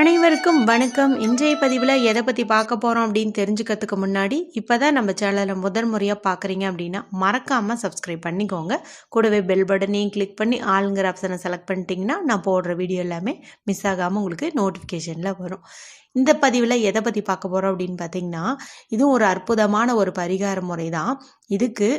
அனைவருக்கும் வணக்கம். இன்றைய பதிவில் எதை பற்றி பார்க்க போகிறோம் அப்படின்னு தெரிஞ்சுக்கிறதுக்கு முன்னாடி இப்போ தான் நம்ம சேனலை முதல் முறையாக பார்க்குறீங்க அப்படின்னா மறக்காமல் சப்ஸ்கிரைப் பண்ணிக்கோங்க. கூடவே பெல் பட்டனையும் கிளிக் பண்ணி ஆளுங்கிற ஆப்ஷனை செலக்ட் பண்ணிட்டீங்கன்னா நான் போடுற வீடியோ எல்லாமே மிஸ் ஆகாமல் உங்களுக்கு நோட்டிஃபிகேஷனில் வரும். இந்த பதிவில் எதை பற்றி பார்க்க போகிறோம் அப்படின்னு பார்த்தீங்கன்னா இதுவும் ஒரு அற்புதமான ஒரு பரிகார முறை தான் இதுக்கு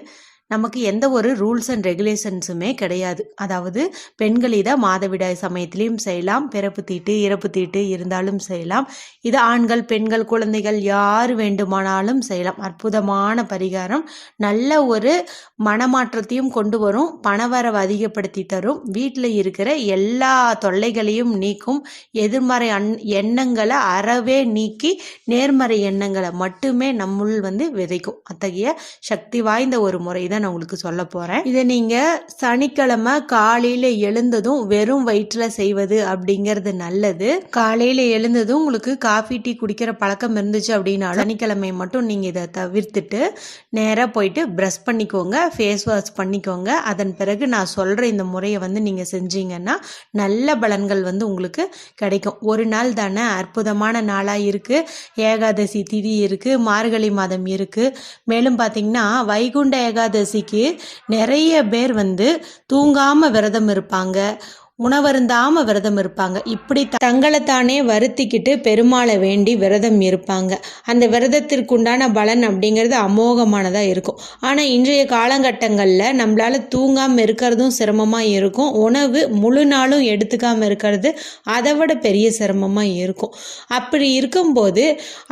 நமக்கு எந்த ஒரு ரூல்ஸ் அண்ட் ரெகுலேஷன்ஸுமே கிடையாது. அதாவது பெண்கள் இதை மாதவிடாய் சமயத்திலையும் செய்யலாம் பிறப்பு தீட்டு இறப்பு தீட்டு இருந்தாலும் செய்யலாம். இது ஆண்கள் பெண்கள் குழந்தைகள் யார் வேண்டுமானாலும் செய்யலாம். அற்புதமான பரிகாரம். நல்ல ஒரு மனமாற்றத்தையும் கொண்டு வரும் பணவரவு அதிகப்படுத்தி தரும். வீட்டில் இருக்கிற எல்லா தொல்லைகளையும் நீக்கும் எதிர்மறை அன் எண்ணங்களை அறவே நீக்கி நேர்மறை எண்ணங்களை மட்டுமே நம்முள் வந்து விதைக்கும். அத்தகைய சக்தி வாய்ந்த ஒரு முறை. தான் நான் உங்களுக்கு சொல்ல போகிறேன் இதை நீங்கள் சனிக்கிழமை காலையில் எழுந்ததும் வெறும் வயிற்றில் செய்வது அப்படிங்கிறது நல்லது. காலையில் எழுந்ததும் உங்களுக்கு காஃபி டீ குடிக்கிற பழக்கம் இருந்துச்சு அப்படின்னா சனிக்கிழமை மட்டும் நீங்கள் இதை தவிர்த்துட்டு நேராக போயிட்டு ப்ரஷ் பண்ணிக்கோங்க ஃபேஸ் வாஷ் பண்ணிக்கோங்க. அதன் பிறகு நான் சொல்கிற இந்த முறையை வந்து நீங்கள் செஞ்சீங்கன்னா நல்ல பலன்கள் வந்து உங்களுக்கு கிடைக்கும். ஒரு நாள் தானே அற்புதமான நாளாக இருக்குது ஏகாதசி திதி இருக்குது மார்கழி மாதம் இருக்குது மேலும் பார்த்தீங்கன்னா வைகுண்ட ஏகாதசி ஏகாதசிக்கு நிறைய பேர் வந்து தூங்காமல் விரதம் இருப்பாங்க. உணவருந்தாம விரதம் இருப்பாங்க. இப்படி தங்களைத்தானே வருத்திக்கிட்டு பெருமாளை வேண்டி விரதம் இருப்பாங்க. அந்த விரதத்திற்குண்டான பலன் அப்படிங்கிறது அமோகமானதாக இருக்கும். ஆனால் இன்றைய காலகட்டங்களில் நம்மளால தூங்காமல் இருக்கிறதும் சிரமமாக இருக்கும். உணவு முழு நாளும் எடுத்துக்காமல் இருக்கிறது அதை விட பெரிய சிரமமாக இருக்கும். அப்படி இருக்கும்போது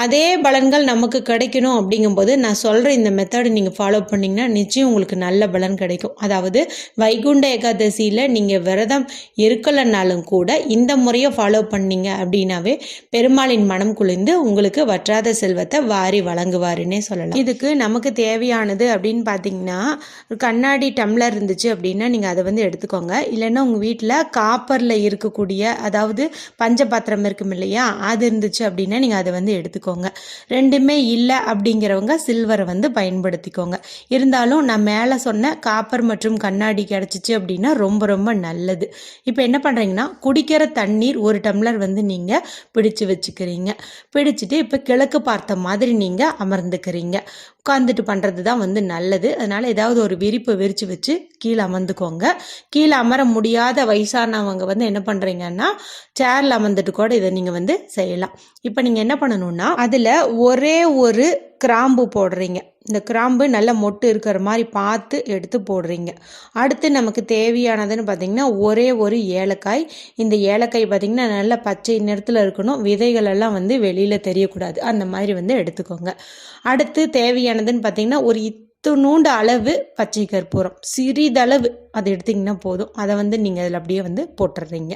அதே பலன்கள் நமக்கு கிடைக்கணும் அப்படிங்கும்போது நான் சொல்கிற இந்த மெத்தடு நீங்கள் ஃபாலோ பண்ணிங்கன்னா நிச்சயம் உங்களுக்கு நல்ல பலன் கிடைக்கும். அதாவது வைகுண்ட ஏகாதசியில் நீங்கள் விரதம் இருக்கலைன்னாலும் கூட இந்த முறையை ஃபாலோ பண்ணீங்க அப்படின்னாவே பெருமாளின் மனம் குளிர்ந்து உங்களுக்கு வற்றாத செல்வத்தை வாரி வழங்குவாருன்னே சொல்லலாம். இதுக்கு நமக்கு தேவையானது அப்படின்னு பார்த்தீங்கன்னா கண்ணாடி டம்ளர் இருந்துச்சு அப்படின்னா நீங்கள் அதை வந்து எடுத்துக்கோங்க. இல்லைன்னா உங்கள் வீட்டில் காப்பரில் இருக்கக்கூடிய அதாவது பஞ்ச பாத்திரம் இருக்கும் இல்லையா அது இருந்துச்சு அப்படின்னா நீங்கள் அதை வந்து எடுத்துக்கோங்க. ரெண்டுமே இல்லை அப்படிங்கிறவங்க சில்வரை வந்து பயன்படுத்திக்கோங்க. இருந்தாலும் நான் மேலே சொன்ன காப்பர் மற்றும் கண்ணாடி கிடச்சிச்சு அப்படின்னா ரொம்ப ரொம்ப நல்லது. இப்போ என்ன பண்ணுறீங்கன்னா குடிக்கிற தண்ணீர் ஒரு டம்ளர் வந்து நீங்கள் பிடிச்சு வச்சுக்கிறீங்க. பிடிச்சிட்டு இப்போ கிழக்கு பார்த்த மாதிரி நீங்கள் அமர்ந்துக்கிறீங்க. உட்காந்துட்டு பண்ணுறது தான் வந்து நல்லது. அதனால் ஏதாவது ஒரு விரிப்பை விரித்து வச்சு கீழே அமர்ந்துக்கோங்க. கீழே அமர முடியாத வயசானவங்க வந்து என்ன பண்ணுறீங்கன்னா சேரில் அமர்ந்துட்டு கூட இதை நீங்கள் வந்து செய்யலாம். இப்போ நீங்கள் என்ன பண்ணணும்னா அதில் ஒரே ஒரு கிராம்பு போடுறீங்க. இந்த கிராம்பு நல்ல மொட்டு இருக்கிற மாதிரி பார்த்து எடுத்து போடுறீங்க. அடுத்து நமக்கு தேவையானதுன்னு பார்த்தீங்கன்னா ஒரே ஒரு ஏலக்காய். இந்த ஏலக்காய் பார்த்திங்கன்னா நல்ல பச்சை நிறத்தில் இருக்கணும். விதைகள் எல்லாம் வந்து வெளியில் தெரியக்கூடாது. அந்த மாதிரி வந்து எடுத்துக்கோங்க. அடுத்து தேவையானதுன்னு பார்த்தீங்கன்னா ஒரு இத்துணூண்டு அளவு பச்சை கற்பூரம். சிறிதளவு அதை எடுத்திங்கன்னா போதும். அதை வந்து நீங்கள் அதில் அப்படியே வந்து போட்டுடுறீங்க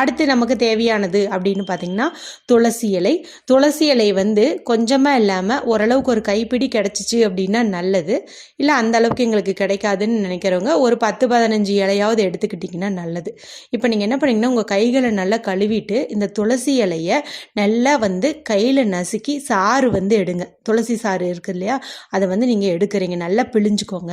அடுத்து நமக்கு தேவையானது அப்படின்னு பார்த்தீங்கன்னா துளசி இலை. துளசி இலை வந்து கொஞ்சமாக இல்லாமல் ஓரளவுக்கு ஒரு கைப்பிடி கிடச்சிச்சு அப்படின்னா நல்லது. இல்லை அந்த அளவுக்கு எங்களுக்கு கிடைக்காதுன்னு நினைக்கிறவங்க ஒரு பத்து பதினஞ்சு இலையாவது எடுத்துக்கிட்டிங்கன்னா நல்லது. இப்போ நீங்கள் என்ன பண்ணீங்கன்னா உங்கள் கைகளை நல்லா கழுவிட்டு இந்த துளசி இலையை நல்லா வந்து கையில் நசுக்கி சாறு வந்து எடுங்க. துளசி சாறு இருக்குது இல்லையா? அதை வந்து நீங்கள் எடுக்கிறீங்க. நல்லா பிழிஞ்சுக்கோங்க.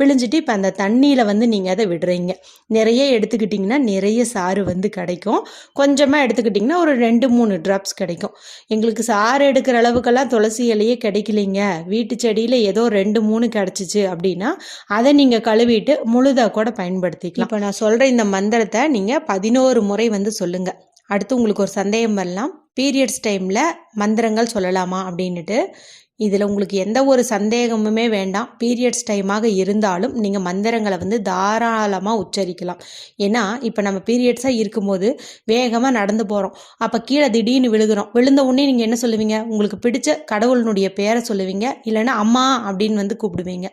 பிழிஞ்சிட்டு இப்போ அந்த தண்ணியில் வந்து நீங்கள் அதை விடுறீங்க. நிறைய எடுத்துக்கிட்டிங்கன்னா நிறைய சாறு வந்து கிடைக்கும். கொஞ்சமாக எடுத்துக்கிட்டிங்கன்னா ஒரு ரெண்டு மூணு ட்ராப்ஸ் கிடைக்கும். எங்களுக்கு சாறு எடுக்கிற அளவுக்கெல்லாம் துளசி இலையே கிடைக்கலைங்க. வீட்டு செடியில் ஏதோ ரெண்டு மூணு கிடச்சிச்சு அப்படின்னா அதை நீங்கள் கழுவிட்டு முழுதாக கூட பயன்படுத்திக்கலாம். இப்போ நான் சொல்கிற இந்த மந்திரத்தை நீங்கள் பதினோரு முறை வந்து சொல்லுங்கள் அடுத்து உங்களுக்கு ஒரு சந்தேகம் வரலாம். பீரியட்ஸ் டைமில் மந்திரங்கள் சொல்லலாமா அப்படின்ட்டு இதில் உங்களுக்கு எந்த ஒரு சந்தேகமுமே வேண்டாம். பீரியட்ஸ் டைமாக இருந்தாலும் நீங்கள் மந்திரங்களை வந்து தாராளமாக உச்சரிக்கலாம். ஏன்னா இப்போ நம்ம பீரியட்ஸாக இருக்கும்போது வேகமாக நடந்து போகிறோம். அப்போ கீழே திடீர்னு விழுகிறோம். விழுந்த உடனே நீங்கள் என்ன சொல்லுவீங்க? உங்களுக்கு பிடிச்ச கடவுளினுடைய பேரை சொல்லுவீங்க. இல்லைன்னா அம்மா அப்படின்னு வந்து கூப்பிடுவீங்க.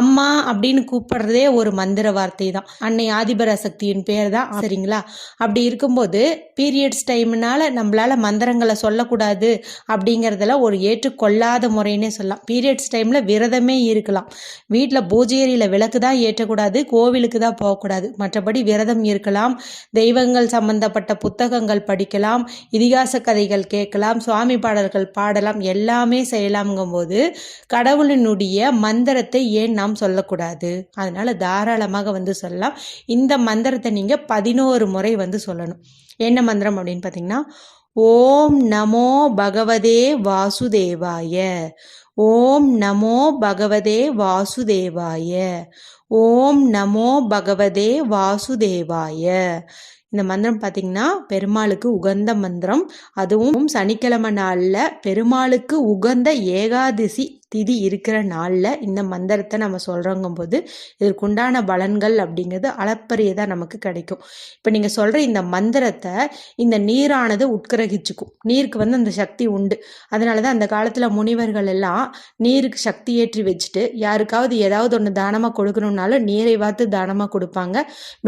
அம்மா அப்படின்னு கூப்பிடுறதே ஒரு மந்திர வார்த்தை தான். அன்னை ஆதிபர சக்தியின் பேர் தான். சரிங்களா? அப்படி இருக்கும்போது பீரியட்ஸ் டைம்னால நம்மளால மந்திரங்களை சொல்லக்கூடாது அப்படிங்கிறதெல்லாம் ஒரு ஏற்றுக்கொள்ளாத முறைன்னே சொல்லலாம். பீரியட்ஸ் டைமில் விரதமே இருக்கலாம். வீட்டில் பூஜையரியில் விளக்கு தான் ஏற்றக்கூடாது கோவிலுக்கு தான் போகக்கூடாது. மற்றபடி விரதம் இருக்கலாம். தெய்வங்கள் சம்பந்தப்பட்ட புத்தகங்கள் படிக்கலாம் இதிகாச கதைகள் கேட்கலாம் சுவாமி பாடல்கள் பாடலாம் எல்லாமே செய்யலாம்ங்கும்போது கடவுளினுடைய மந்திரத்தை ஏன் நாம் சொல்லக்கூடாது? அதனால் தாராளமாக வந்து சொல்லலாம். இந்த மந்திரத்தை நீங்கள் பதினோரு முறை வந்து சொல்லணும். என்ன மந்திரம் அப்படின்னு பார்த்தீங்கன்னா ஓம் நமோ பகவதே வாசுதேவாய. ஓம் நமோ பகவதே வாசுதேவாய. ஓம் நமோ பகவதே வாசுதேவாய. இந்த மந்திரம் பார்த்திங்கன்னா பெருமாளுக்கு உகந்த மந்திரம். அதுவும் சனிக்கிழமை நாளில் பெருமாளுக்கு உகந்த ஏகாதசி திதி இருக்கிற நாளில் இந்த மந்திரத்தை நம்ம சொல்கிறோங்கும் போது இதற்குண்டான பலன்கள் அப்படிங்கிறது அளப்பரியதாக நமக்கு கிடைக்கும். இப்போ நீங்கள் சொல்கிற இந்த மந்திரத்தை இந்த நீரானது உட்கிரகிச்சுக்கும். நீருக்கு வந்து அந்த சக்தி உண்டு. அதனால தான் அந்த காலத்தில் முனிவர்கள் எல்லாம் நீருக்கு சக்தி ஏற்றி வச்சுட்டு யாருக்காவது ஏதாவது ஒன்று தானமாக கொடுக்கணுன்னாலும் நீரை பார்த்து தானமாக கொடுப்பாங்க.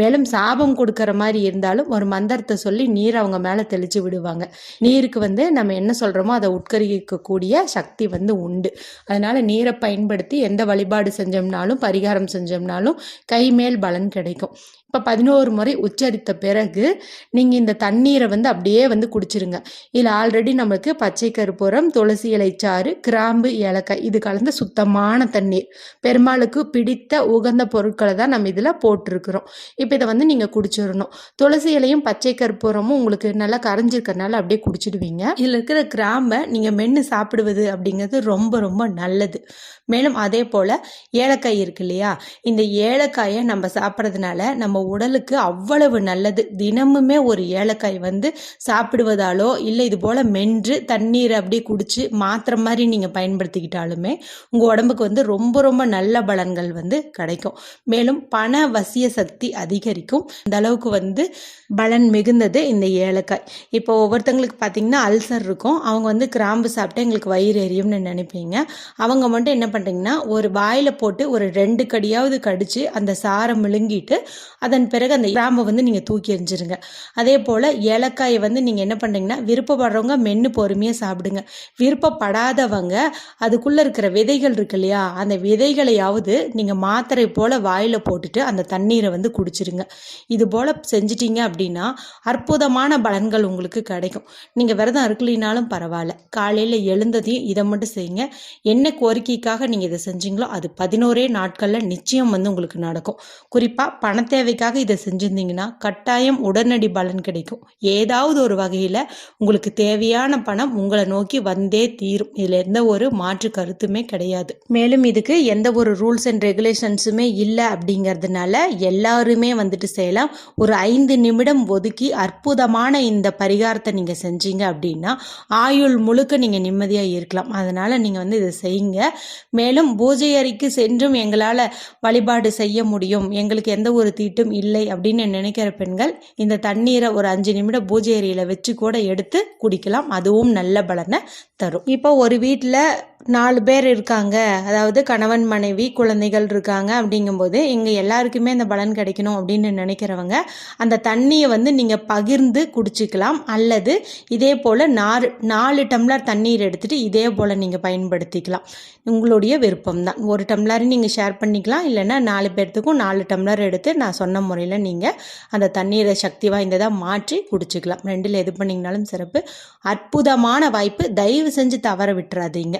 மேலும் சாபம் கொடுக்குற மாதிரி இருந்தாலும் ஒரு மந்திரத்தை சொல்லி நீர் அவங்க மேலே தெளித்து விடுவாங்க. நீருக்கு வந்து நம்ம என்ன சொல்கிறோமோ அதை உட்கரிக்கக்கூடிய சக்தி வந்து உண்டு. அதனால் நீரை பயன்படுத்தி எந்த வழிபாடு செஞ்சோம்னாலும் பரிகாரம் செஞ்சோம்னாலும் கை மேல் பலன் கிடைக்கும். இப்போ பதினோரு முறை உச்சரித்த பிறகு நீங்கள் இந்த தண்ணீரை வந்து அப்படியே வந்து குடிச்சிருங்க. இதில் ஆல்ரெடி நம்மளுக்கு பச்சை கருப்புரம் துளசி இலைச்சாறு கிராம்பு ஏலக்காய் இது கலந்த சுத்தமான தண்ணீர். பெருமாளுக்கு பிடித்த உகந்த பொருட்களை தான் நம்ம இதில் போட்டிருக்கிறோம். இப்போ இதை வந்து நீங்கள் குடிச்சிடணும். துளசி இலையும் பச்சை கருப்பூரமும் உங்களுக்கு நல்லா கரைஞ்சிருக்கறனால அப்படியே குடிச்சிடுவீங்க. இதில் இருக்கிற கிராம்பை நீங்கள் மென்று சாப்பிடுவது அப்படிங்கிறது ரொம்ப ரொம்ப நல்லது. மேலும் அதே போல் ஏலக்காய் இருக்கு இல்லையா? இந்த ஏலக்காயை நம்ம சாப்பிட்றதுனால நம்ம உடலுக்கு அவ்வளவு நல்லது. தினமுமே ஒரு ஏலக்காய் வந்து சாப்பிடுவதாலோ இல்லை இது போல் மென்று தண்ணீரை அப்படியே குடிச்சு மாத்திரை மாதிரி நீங்கள் பயன்படுத்திக்கிட்டாலுமே உங்கள் உடம்புக்கு வந்து ரொம்ப ரொம்ப நல்ல பலன்கள் வந்து கிடைக்கும். மேலும் பண வசிய சக்தி அதிகரிக்கும். இந்த அளவுக்கு வந்து பலன் மிகுந்தது இந்த ஏலக்காய். இப்போ ஒவ்வொருத்தங்களுக்கு பார்த்தீங்கன்னா அல்சர் இருக்கும். அவங்க வந்து கிராம்பு சாப்பிட்டா எங்களுக்கு வயிறு எரியும்னு நினைப்பீங்க. அவங்க மட்டும் என்ன பண்ணுறீங்கன்னா ஒரு வாயில் போட்டு ஒரு ரெண்டு கடியாவது கடித்து அந்த சாரை மிழுங்கிட்டு அதன் பிறகு அந்த கிராம்பை வந்து நீங்கள் தூக்கி எறிஞ்சிருங்க. அதே போல் ஏலக்காயை வந்து நீங்கள் என்ன பண்ணுறீங்கன்னா விருப்பப்படுறவங்க மென்று பொறுமையாக சாப்பிடுங்க. விருப்பப்படாதவங்க அதுக்குள்ளே இருக்கிற விதைகள் இருக்கு இல்லையா அந்த விதைகளையாவது நீங்கள் மாத்திரை போல் வாயில் போட்டுட்டு அந்த தண்ணீரை வந்து குடிச்சிருங்க. இது போல் செஞ்சிட்டீங்க அப்படின்னா அற்புதமான பலன்கள் உங்களுக்கு கிடைக்கும். நீங்கள் விரதம் இருக்கலினாலும் பரவாயில்ல. காலையில் எழுந்ததையும் இதை மட்டும் செய்யுங்க. என்ன கோரிக்கைக்காக நீங்கள் இதை செஞ்சீங்களோ அது பதினோரே நாட்களில் நிச்சயம் வந்து உங்களுக்கு நடக்கும். குறிப்பாக பண தேவைக்காக இதை செஞ்சுருந்தீங்கன்னா கட்டாயம் உடனடி பலன் கிடைக்கும். ஏதாவது ஒரு வகையில் உங்களுக்கு தேவையான பணம் உங்களை நோக்கி வந்தே தீரும். இதில் எந்த ஒரு மாற்று கருத்துமே கிடையாது. மேலும் இதுக்கு எந்த ஒரு ரூல்ஸ் அண்ட் ரெகுலேஷன்ஸுமே இல்லை அப்படிங்கிறதுனால எல்லாருமே வந்துட்டு செய்யலாம். ஒரு ஐந்து நிமிடம் ஒதுக்கி அற்புதமான இந்த பரிகாரத்தை நீங்கள் செஞ்சீங்க அப்படின்னா ஆயுள் முழுக்க நீங்கள் நிம்மதியாக இருக்கலாம். அதனால் நீங்கள் வந்து இதை செய்யுங்க. மேலும் பூஜை அறைக்கு சென்றும் எங்களால் வழிபாடு செய்ய முடியும். எங்களுக்கு எந்த ஒரு தீட்டும் இல்லை அப்படின்னு நினைக்கிற பெண்கள் இந்த தண்ணீரை ஒரு அஞ்சு நிமிடம் பூஜை அறையில் வச்சு கூட எடுத்து குடிக்கலாம். அதுவும் நல்ல பலனை தரும். இப்போ ஒரு வீட்டில் நாலு பேர் இருக்காங்க. அதாவது கணவன் மனைவி குழந்தைகள் இருக்காங்க அப்படிங்கும்போது எங்கள் எல்லாருக்குமே அந்த பலன் கிடைக்கணும் அப்படின்னு நினைக்கிறவங்க அந்த தண்ணியை வந்து நீங்கள் பகிர்ந்து குடிச்சிக்கலாம். அல்லது இதே போல் நாலு நாலு டம்ளர் தண்ணீர் எடுத்துகிட்டு இதே போல் நீங்கள் பயன்படுத்திக்கலாம். உங்களுடைய விருப்பம் தான் ஒரு டம்ளர் நீங்கள் ஷேர் பண்ணிக்கலாம். இல்லைன்னா நாலு பேர்த்துக்கும் நாலு டம்ளர் எடுத்து நான் சொன்ன முறையில் நீங்கள் அந்த தண்ணீரை சக்தி வாய்ந்ததாக மாற்றி குடிச்சிக்கலாம். ரெண்டில் எது பண்ணிங்கனாலும் சிறப்பு. அற்புதமான வாய்ப்பு. தயவு செஞ்சு தவற விட்டுறாதீங்க.